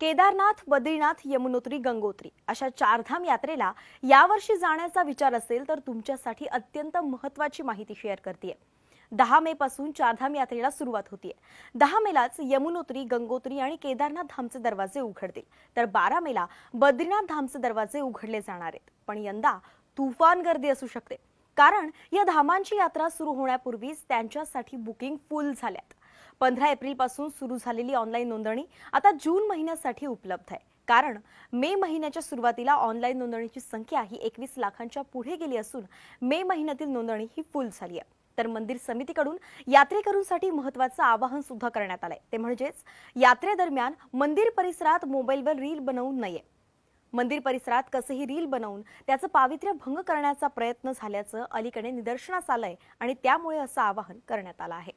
केदारनाथ बद्रीनाथ यमुनोत्री गंगोत्री अशा चारधाम यात्रेला यावर्षी जाण्याचा विचार असेल तर तुमच्यासाठी अत्यंत महत्वाची माहिती शेअर करते दहा मे पासून चारधाम यात्रेला सुरुवात होतीये. दहा मेलाच यमुनोत्री गंगोत्री आणि केदारनाथ धामचे दरवाजे उघडतील. तर बारा मेला बद्रीनाथ धामचे दरवाजे उघडले जाणार आहेत. पण यंदा तुफान गर्दी असू शकते. कारण या धामांची यात्रा सुरू होण्यापूर्वीच त्यांच्यासाठी बुकिंग फुल झाल्यात. पंधरा एप्रिलपासून सुरू झालेली ऑनलाईन नोंदणी आता जून महिन्यासाठी उपलब्ध आहे. कारण मे महिन्याच्या सुरुवातीला ऑनलाईन नोंदणीची संख्या ही एकवीस लाखांच्या पुढे गेली असून मे महिन्यातील नोंदणी ही फुल झाली आहे. तर मंदिर समितीकडून यात्रेकरूंसाठी महत्वाचं आवाहन सुद्धा करण्यात आलंय. ते म्हणजेच यात्रेदरम्यान मंदिर परिसरात मोबाईलवर रील बनवू नये. मंदिर परिसरात कसंही रील बनवून त्याचं पावित्र्य भंग करण्याचा प्रयत्न झाल्याचं अलीकडे निदर्शनास आलंय आणि त्यामुळे असं आवाहन करण्यात आलं आहे.